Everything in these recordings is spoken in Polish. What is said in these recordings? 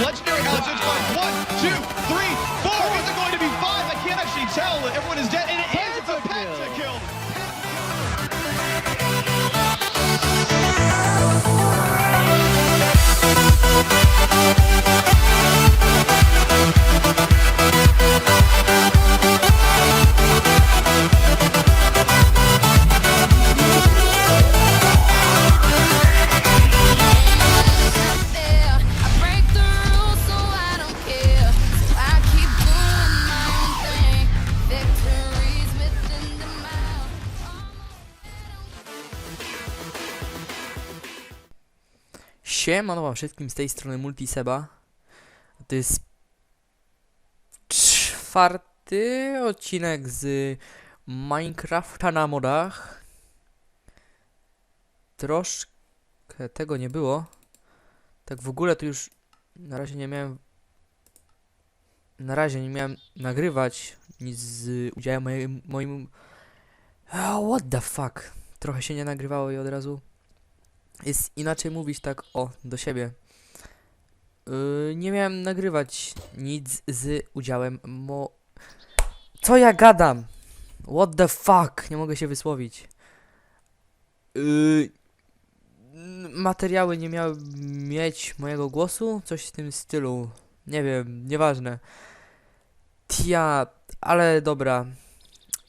legendary concerts One, two. Siemano wam wszystkim z tej strony Multiseba. To jest czwarty odcinek z Minecrafta na modach. Troszkę tego nie było. Tak w ogóle to już na razie nie miałem na razie nie miałem nagrywać nic z udziałem moim, moim Ah, what the fuck trochę się nie nagrywało i od razu jest inaczej mówić tak o do siebie. Yy, nie miałem nagrywać nic z udziałem mo. Co ja gadam? What the fuck? Nie mogę się wysłowić. Yy, materiały nie miały mieć mojego głosu? Coś w tym stylu. Nie wiem, nieważne. Tia, ale dobra.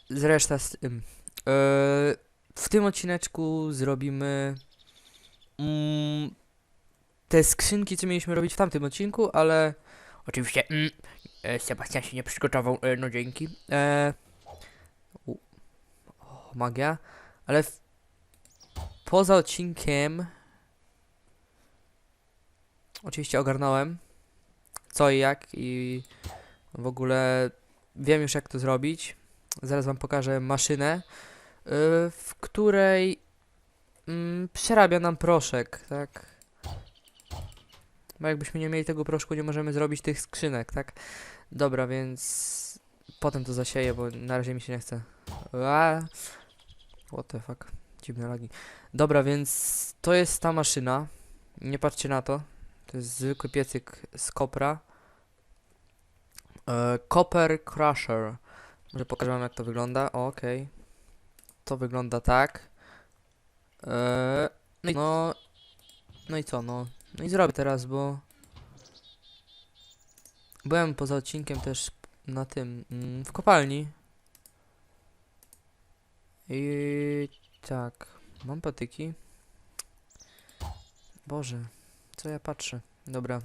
Zresztą z tym. Yy, w tym odcineczku zrobimy mm, te skrzynki, co mieliśmy robić w tamtym odcinku, ale oczywiście mm, e, Sebastian się nie przygotował, e, no dzięki. E, u, o, magia, ale w, poza odcinkiem oczywiście ogarnąłem co i jak i w ogóle wiem już jak to zrobić. Zaraz wam pokażę maszynę, y, w której mm, przerabia nam proszek, tak? Bo jakbyśmy nie mieli tego proszku, nie możemy zrobić tych skrzynek, tak? Dobra, więc potem to zasieję, bo na razie mi się nie chce. A, what the fuck, dziwne lagi. Dobra, więc to jest ta maszyna. Nie patrzcie na to. To jest zwykły piecyk z kopra. E, Copper Crusher. Może pokażę wam jak to wygląda. Okej. To wygląda tak. E, no, no, no i co, no. No i zrobię teraz, bo... Byłem poza odcinkiem też na tym, mm, w kopalni. I tak, mam patyki. Boże, co ja patrzę? Dobra.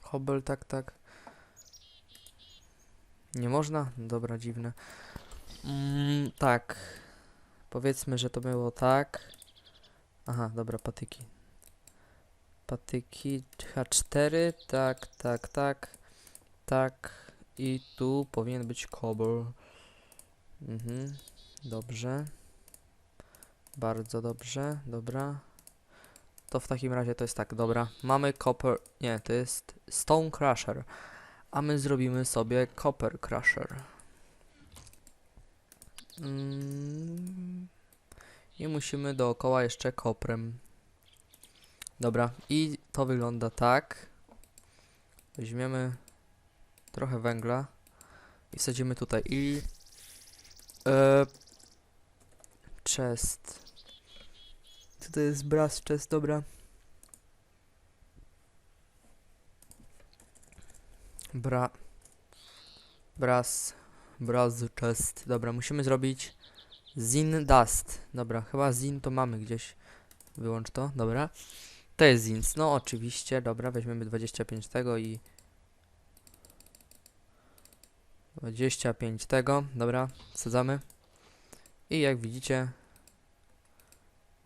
Hobel, tak, tak. Nie można? Dobra, dziwne. Mm, tak. Powiedzmy, że to było tak. Aha, dobra, patyki. Patyki H4, tak, tak, tak, tak. I tu powinien być cobble. Mhm, dobrze. Bardzo dobrze, dobra. To w takim razie to jest tak, dobra. Mamy copper, nie, to jest stone crusher. A my zrobimy sobie copper crusher. Mm. I musimy dookoła jeszcze koprem. Dobra, i to wygląda tak. Weźmiemy trochę węgla i wsadzimy tutaj. I e, chest. Co to jest brass chest? Dobra. Bra. Brass. Brass chest. Dobra, musimy zrobić Zin Dust. Dobra, chyba Zin to mamy gdzieś. Wyłącz to, dobra. To jest Zins, no oczywiście, dobra, weźmiemy 25 tego i 25 tego, dobra, wsadzamy. I jak widzicie,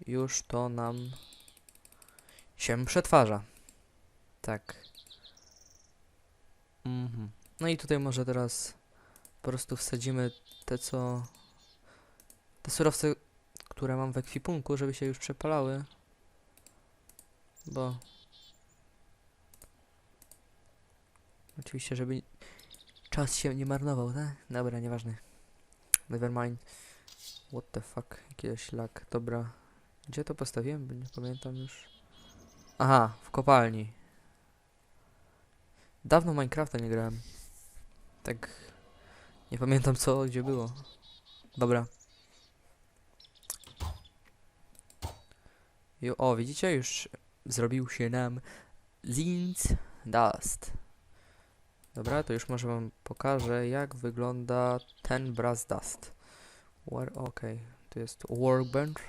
już to nam się przetwarza. Tak. Mhm. No i tutaj może teraz po prostu wsadzimy te co... Te surowce, które mam w ekwipunku, żeby się już przepalały. Bo... Oczywiście, żeby czas się nie marnował, tak? Dobra, nieważne. Nevermind. What the fuck? Jakiś lag. Dobra. Gdzie to postawiłem? Nie pamiętam już. Aha, w kopalni. Dawno Minecrafta nie grałem. Tak. Nie pamiętam co, gdzie było. Dobra. Jo, o, widzicie? Już zrobił się nam Lint Dust. Dobra, to już może wam pokażę, jak wygląda ten Brass Dust. Okej, tu jest Workbench.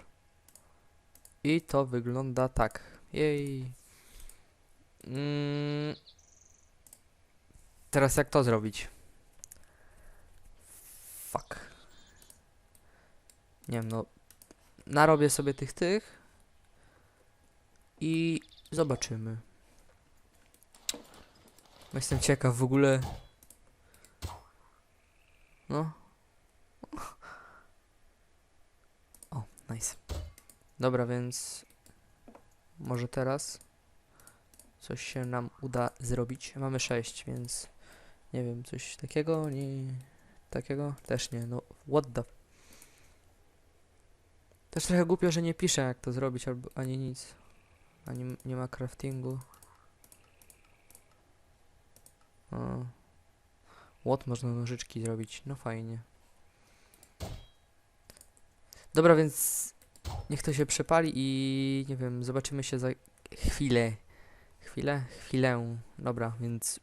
I to wygląda tak. Jej. Mm. Teraz jak to zrobić? Fuck. Nie wiem, no. Narobię sobie tych tych. I zobaczymy. Jestem ciekaw w ogóle. No. O, nice. Dobra, więc może teraz coś się nam uda zrobić. Mamy 6, więc nie wiem, coś takiego, nie takiego też nie. No, what the Też trochę głupio, że nie piszę jak to zrobić albo ani nic. Ani nie ma craftingu. O. What można nożyczki zrobić? No fajnie. Dobra, więc niech to się przepali i nie wiem, zobaczymy się za chwilę. Chwilę? Chwilę. Dobra, więc...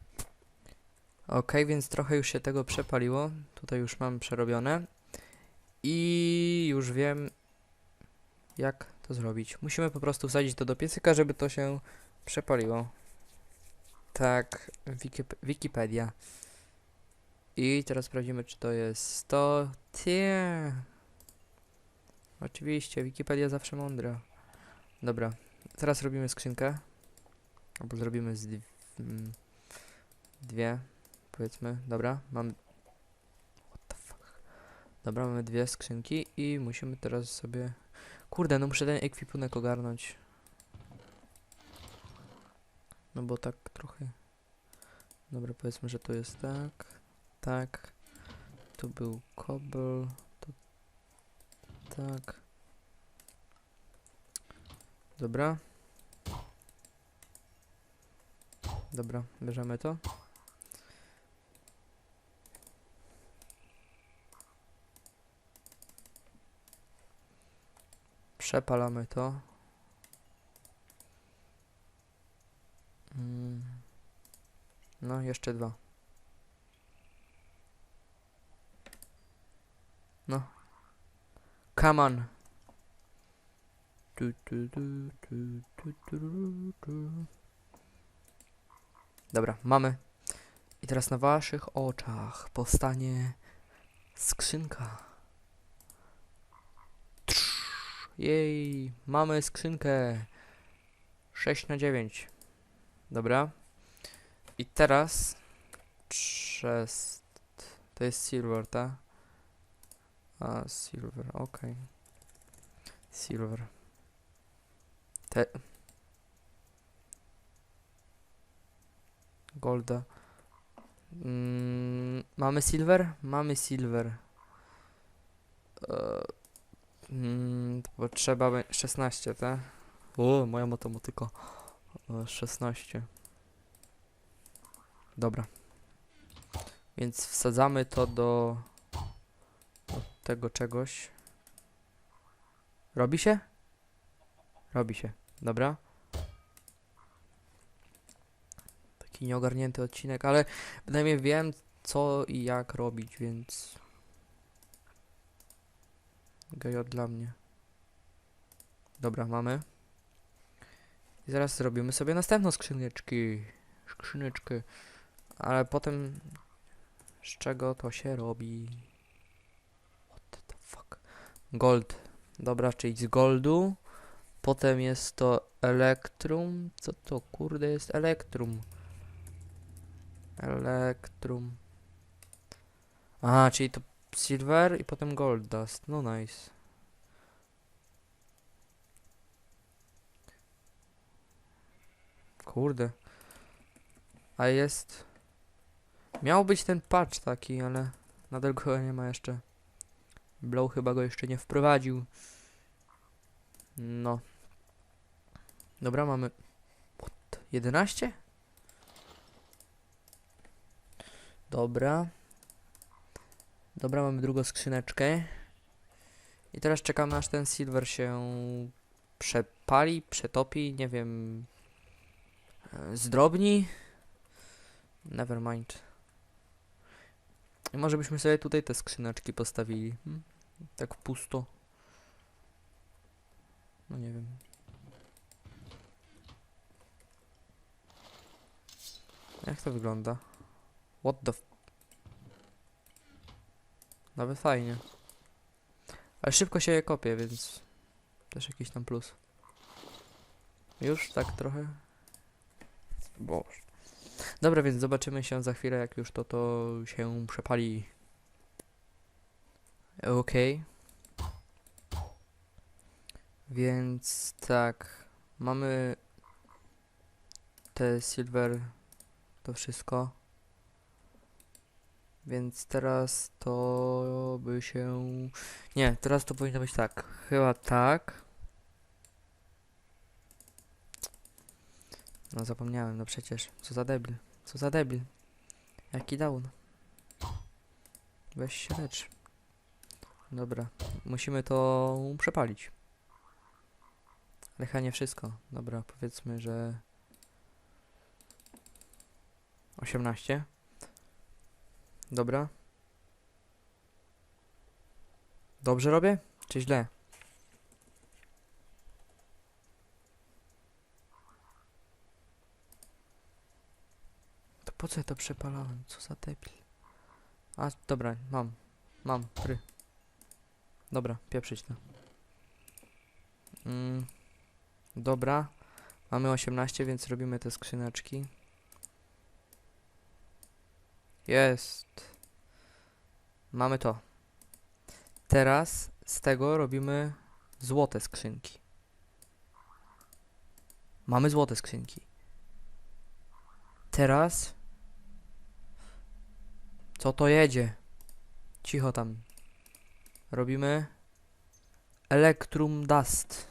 Okej, więc trochę już się tego przepaliło. Tutaj już mam przerobione. I już wiem, jak to zrobić. Musimy po prostu wsadzić to do piecyka, żeby to się przepaliło. Tak, Wikip Wikipedia. I teraz sprawdzimy, czy to jest to. Tie. Oczywiście, Wikipedia zawsze mądra. Dobra, teraz robimy skrzynkę. Albo zrobimy z mm, dwie, powiedzmy. Dobra, mamy. What the fuck? Dobra, mamy dwie skrzynki i musimy teraz sobie. Kurde, no muszę ten ekwipunek ogarnąć. No bo tak trochę. Dobra, powiedzmy, że to jest tak. Tak. Tu był kobel. Tu tak. Dobra. Dobra, bierzemy to. Przepalamy to. Mm. No, jeszcze dwa. No. Come on. Dobra, mamy. I teraz na waszych oczach powstanie skrzynka. Jej, mamy skrzynkę. 6 na 9. Dobra. I teraz chest. To jest silver, tak? A, silver, okej. Silver. Te... Golda. Mm, mamy silver? Mamy silver. E, mm, to potrzeba be- 16, tak? O, moja matematyka. E, 16. Dobra. Więc wsadzamy to do, do tego czegoś. Robi się? Robi się. Dobra. Taki nieogarnięty odcinek, ale bynajmniej wiem co i jak robić, więc gejo dla mnie. Dobra, mamy. I zaraz zrobimy sobie następną skrzyneczki. Skrzyneczkę. Ale potem z czego to się robi? What the fuck? Gold. Dobra, czyli z goldu. Potem jest to elektrum. Co to kurde jest elektrum? Elektrum. Aha, czyli to silver i potem gold dust. No nice. Kurde. A jest... Miał być ten patch taki, ale nadal go nie ma jeszcze. Blow chyba go jeszcze nie wprowadził. No. Dobra, mamy... What? 11? Dobra. Dobra, mamy drugą skrzyneczkę. I teraz czekamy aż ten silver się przepali, przetopi, nie wiem, e, zdrobni. Nevermind. I może byśmy sobie tutaj te skrzyneczki postawili. Hmm? Tak pusto. No nie wiem. Jak to wygląda? What the f... Nawet fajnie. Ale szybko się je kopie, więc też jakiś tam plus. Już tak trochę? Boże. Dobra, więc zobaczymy się za chwilę, jak już to to się przepali. Okej. Więc tak, mamy te silver, to wszystko. Więc teraz to by się... Nie, teraz to powinno być tak. Chyba tak. No zapomniałem, no przecież. Co za debil. Co za debil. Jaki down. Weź się lecz. Dobra. Musimy to przepalić. Ale chyba nie wszystko. Dobra, powiedzmy, że... 18. Dobra. Dobrze robię? Czy źle? To po co ja to przepalałem? Co za debil? A, dobra, mam. Mam, pry. Dobra, pieprzyć to. Mm, dobra. Mamy 18, więc robimy te skrzyneczki. Jest. Mamy to. Teraz z tego robimy złote skrzynki. Mamy złote skrzynki. Teraz. Co to jedzie? Cicho tam. Robimy Electrum Dust.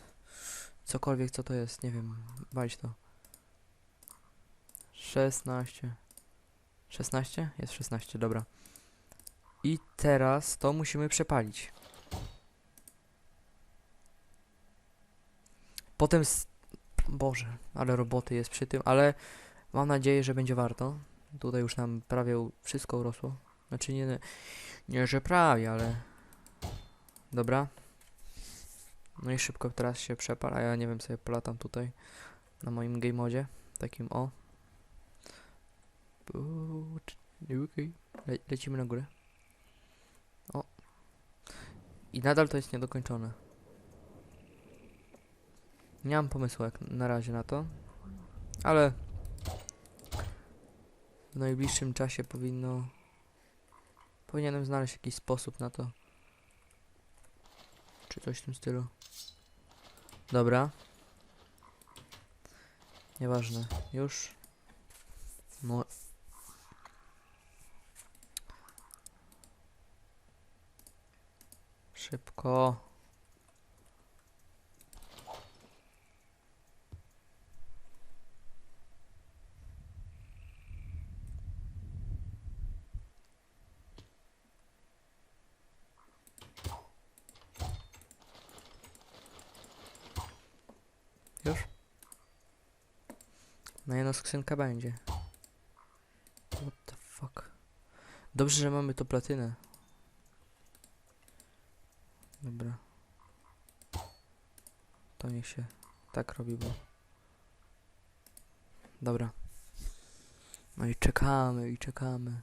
Cokolwiek co to jest, nie wiem. Walić to. 16. 16? Jest 16, dobra. I teraz to musimy przepalić. Potem. Boże, ale roboty jest przy tym, ale mam nadzieję, że będzie warto. Tutaj już nam prawie wszystko urosło. Znaczy nie, nie, że prawie, ale. Dobra. No i szybko teraz się przepal, a ja nie wiem, sobie polatam tutaj na moim game modzie. Takim o. Okej. Le lecimy na górę. O. I nadal to jest niedokończone. Nie mam pomysłu jak na razie na to. Ale w najbliższym czasie powinno powinienem znaleźć jakiś sposób na to. Czy coś w tym stylu. Dobra. Nieważne. Już. No. Szybko. Już? No jedna skrzynka będzie. What the fuck? Dobrze, że mamy to platynę. Dobra. To niech się tak robi, bo... Dobra. No i czekamy, i czekamy.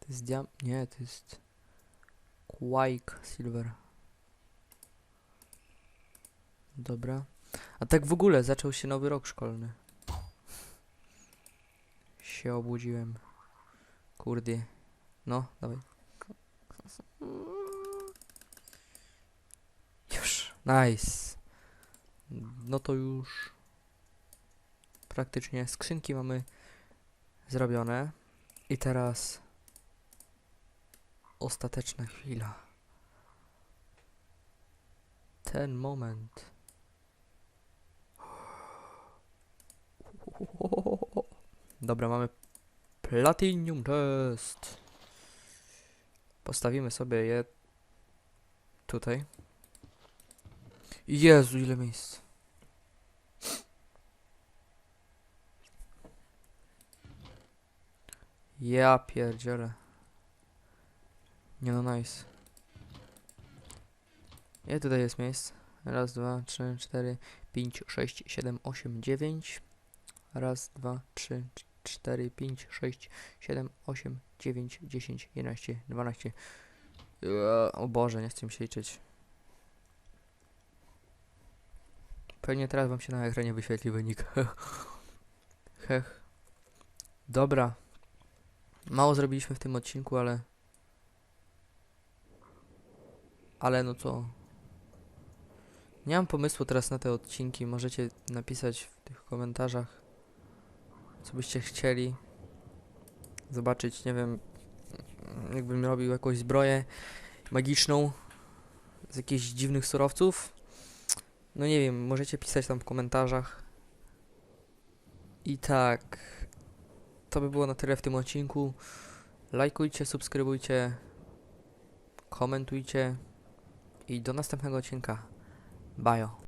To jest diam... Nie, to jest... Quake Silver. Dobra. A tak w ogóle zaczął się nowy rok szkolny. Się obudziłem. Kurde. No, dawaj. Już. Nice. No to już praktycznie skrzynki mamy zrobione. I teraz ostateczna chwila. Ten moment. Dobra, mamy Platinum Test. Postawimy sobie je tutaj. Jezu, ile miejsc. Ja pierdzielę. Nie no, nice. Ile tutaj jest miejsc? Raz, dwa, trzy, cztery, pięć, sześć, siedem, osiem, dziewięć. Raz, dwa, trzy, cz- cztery, pięć, sześć, siedem, osiem, dziewięć, dziesięć, jedenaście, dwanaście. O Boże, nie chcę mi się liczyć. Pewnie teraz wam się na ekranie wyświetli wynik. Hech. Dobra. Mało zrobiliśmy w tym odcinku, ale... Ale no co... Nie mam pomysłu teraz na te odcinki. Możecie napisać w tych komentarzach, co byście chcieli zobaczyć. Nie wiem, jakbym robił jakąś zbroję magiczną z jakichś dziwnych surowców. No nie wiem, możecie pisać tam w komentarzach. I tak, to by było na tyle w tym odcinku. Lajkujcie, subskrybujcie, komentujcie i do następnego odcinka. Bajo.